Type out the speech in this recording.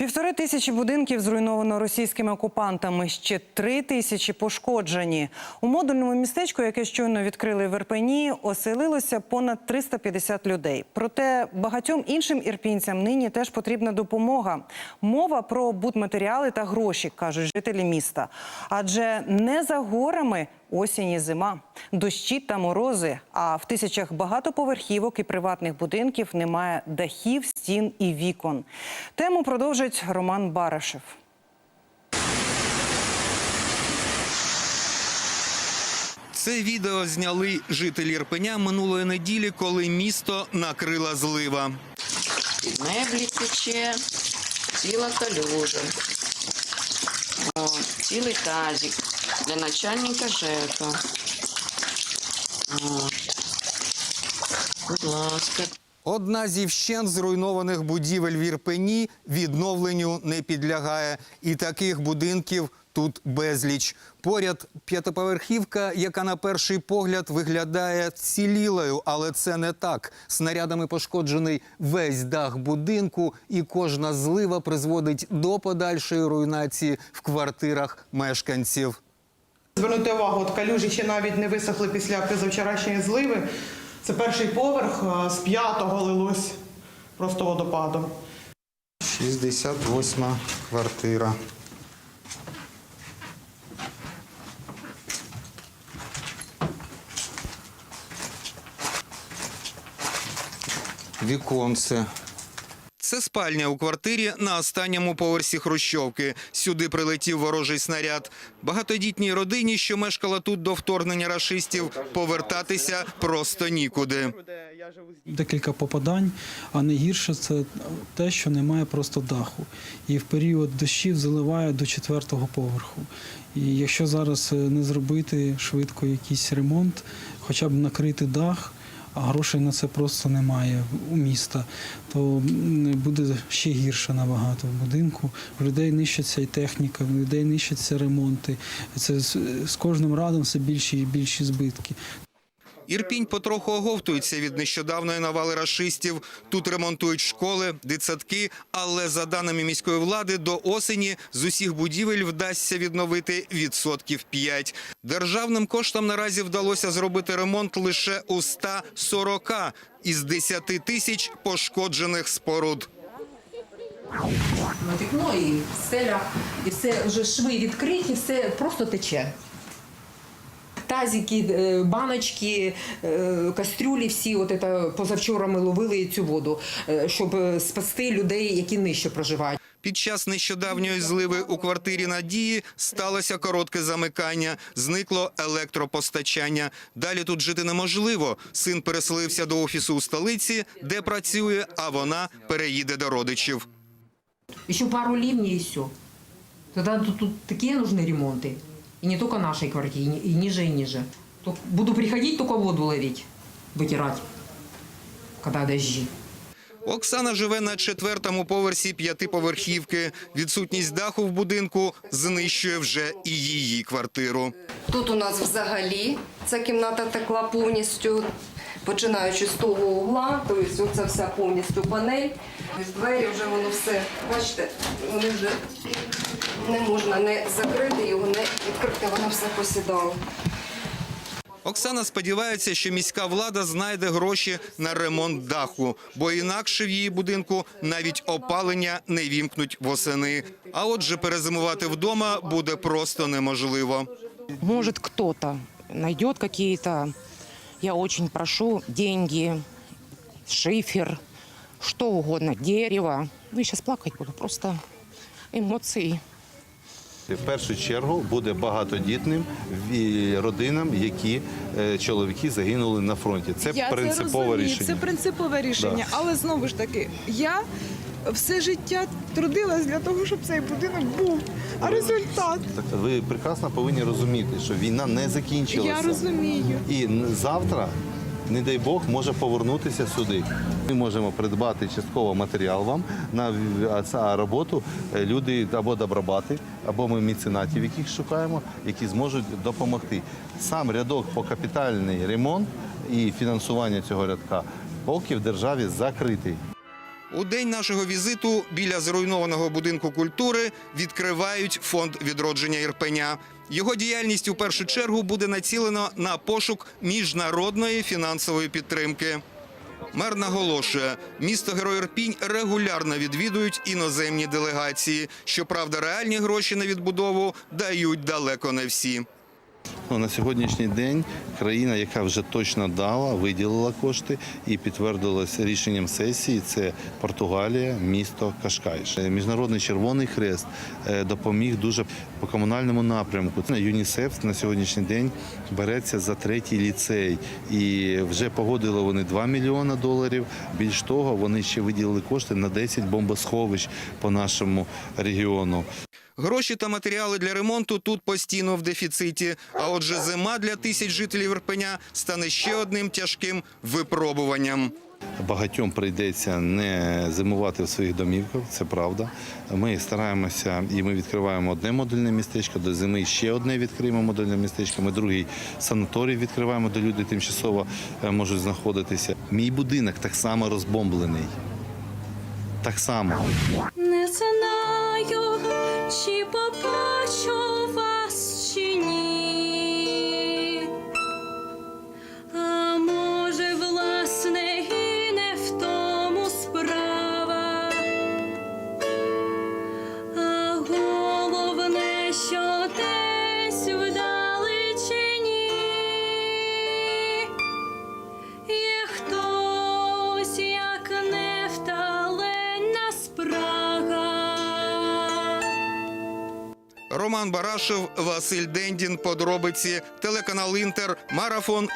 Півтори тисячі будинків зруйновано російськими окупантами. Ще три тисячі пошкоджені. У модульному містечку, яке щойно відкрили в Ірпені, оселилося понад 350 людей. Проте багатьом іншим ірпінцям нині теж потрібна допомога. Мова про будматеріали та гроші, кажуть жителі міста. Адже не за горами осінь і зима, дощі та морози. А в тисячах багатоповерхівок і приватних будинків немає дахів, стін і вікон. Тему продовжить Роман Барашев. Це відео зняли жителі Ірпеня минулої неділі, коли місто накрила злива. Меблі тече, ціла калюжа. О, цілий тазик для начальника ЖЕКа. О, будь ласка. Одна зі вщент зруйнованих будівель в Ірпені відновленню не підлягає. І таких будинків тут безліч. Поряд п'ятиповерхівка, яка на перший погляд виглядає цілілою, але це не так. Снарядами пошкоджений весь дах будинку, і кожна злива призводить до подальшої руйнації в квартирах мешканців. Звернути увагу, от калюжі ще навіть не висохли після позавчорашньої зливи. Це перший поверх, з п'ятого лилось просто водопадом. 68 квартира. Віконце. Це спальня у квартирі на останньому поверсі Хрущовки. Сюди прилетів ворожий снаряд. Багатодітній родині, що мешкала тут до вторгнення рашистів, повертатися просто нікуди. Декілька попадань, а найгірше це те, що немає просто даху. І в період дощів заливає до четвертого поверху. І якщо зараз е, не зробити швидко якийсь ремонт, хоча б накрити дах, а грошей на це просто немає у міста, то буде ще гірше набагато в будинку. У людей нищиться і техніка, у людей нищаться ремонти. Це з, кожним радом все більші і більші збитки. Ірпінь потроху оговтується від нещодавної навали рашистів. Тут ремонтують школи, дитсадки, але за даними міської влади, до осені з усіх будівель вдасться відновити відсотків 5. Державним коштам наразі вдалося зробити ремонт лише у 140 із 10 тисяч пошкоджених споруд. на вікно і стеля, і все вже шви відкриті, все просто тече. Тазики, е, баночки, е, кастрюлі, всі от це позавчора ми ловили цю воду, е, щоб спасти людей, які нижче проживають. Під час нещодавньої зливи у квартирі Надії сталося коротке замикання, зникло електропостачання. Далі тут жити неможливо. Син переселився до офісу у столиці, де працює, а вона переїде до родичів. Еще пару ливней и все. Тут, такие нужны ремонты. И не только нашей квартире, и ни- и ниже, и ниже. Буду приходить только воду ловить, вытирать, когда дожди. Оксана живе на четвертому поверсі п'ятиповерхівки. Відсутність даху в будинку знищує вже і її квартиру. Тут у нас взагалі ця кімната текла повністю, починаючи з того угла, тобто це вся повністю панель. Ось Двері вже воно все, бачите, вони вже не можна не закрити його, не відкрити, воно все посідало. Оксана сподівається, що міська влада знайде гроші на ремонт даху, бо інакше в її будинку навіть опалення не вімкнуть восени. А отже, перезимувати вдома буде просто неможливо. Может, кто-то найдет какие-то, я очень прошу, деньги, шифер, что угодно, дерево. Ну, я сейчас плакать буду, просто эмоции. В першу чергу буде багатодітним родинам, які е, чоловіки загинули на фронті. Це Я принципове це розумію, рішення. Це принципове рішення. Але знову ж таки, я все життя трудилась для того, щоб цей будинок був. А результат Так, Ви прекрасно повинні розуміти, що війна не закінчилася. я розумію. І завтра, не дай Бог, може повернутися сюди. Ми можемо придбати частково матеріал вам на роботу е, люди або добробати, або ми міценатів, яких шукаємо, які зможуть допомогти. Сам рядок по капітальний ремонт і фінансування цього рядка поки в державі закритий. У день нашого візиту біля зруйнованого будинку культури відкривають фонд відродження Ірпеня. Його діяльність у першу чергу буде націлена на пошук міжнародної фінансової підтримки. Мер наголошує, місто Герой Ірпінь регулярно відвідують іноземні делегації. Щоправда, реальні гроші на відбудову дають далеко не всі. Ну, на сьогоднішній день країна, яка вже точно дала, виділила кошти і підтвердилась рішенням сесії. Це Португалія, місто Кашкайш. Е, Міжнародний Червоний Хрест е, допоміг дуже по комунальному напрямку. ЮНІСЕФ на сьогоднішній день береться за третій ліцей, і вже погодили вони 2 мільйона доларів. Більш того, вони ще виділили кошти на 10 бомбосховищ по нашому регіону. Гроші та матеріали для ремонту тут постійно в дефіциті. А отже, зима для тисяч жителів Ірпеня стане ще одним тяжким випробуванням. Багатьом прийдеться не зимувати в своїх домівках, це правда. Ми стараємося і ми відкриваємо одне модульне містечко, до зими ще одне відкриємо модульне містечко. Ми другий санаторій відкриваємо, де люди тимчасово е, можуть знаходитися. Мій будинок так само розбомблений. Так само. Не знаю, чи побачу вас чи ні. Роман Барашев, Василь Дендін, подробиці, телеканал Інтер, марафон.